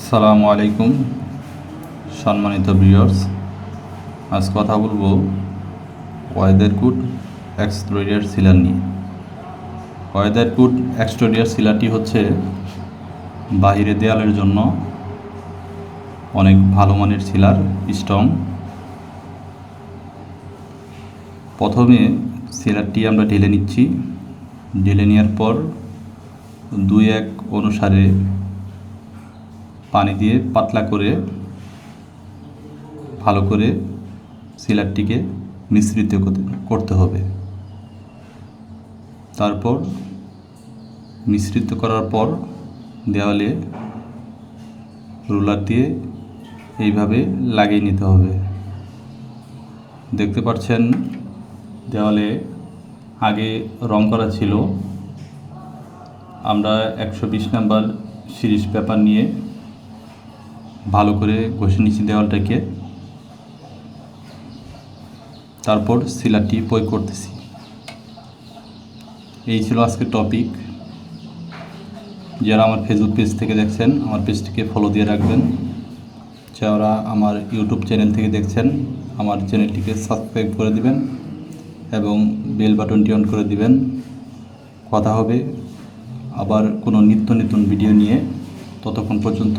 আসসালামু আলাইকুম, সম্মানিত ভিউয়ার্স। আজ কথা বলব ওয়েদারকুট এক্সট্রোরিয়ার সিলার নিয়ে। ওয়েদারকুট এক্সট্রোরিয়ার সিলারটি হচ্ছে বাহিরে দেয়ালের জন্য অনেক ভালো মানের সিলার স্ট্রং। প্রথমে সিলারটি আমরা ঢেলে নিচ্ছি। ঢেলে নেওয়ার পর দুই এক অনুসারে পানি দিয়ে পাতলা করে ভালো করে সিলারটিকে মিশ্রিত করতে- হবে। তারপর মিশ্রিত করার পর দেওয়ালে রুলার দিয়ে এইভাবে লাগিয়ে নিতে হবে। দেখতে পাচ্ছেন, দেওয়ালে আগে রং করা ছিল। আমরা একশো বিশ নাম্বার সিরিজ পেপার নিয়ে ভালো করে ঘষে নিচ্ছি দেওয়ালটাকে। তারপর শিলাটি প্রয়োগ করতেছি। এই ছিল আজকের টপিক যারা আমার ফেসবুক পেজ থেকে দেখছেন, আমার পেজটিকে ফলো দিয়ে রাখবেন। যারা আমার ইউটিউব চ্যানেল থেকে দেখছেন, আমার চ্যানেলটিকে সাবস্ক্রাইব করে দিবেন এবং বেল বাটনটি অন করে দিবেন। কথা হবে আবার কোনো নিত্য নতুন ভিডিও নিয়ে। ততক্ষণ পর্যন্ত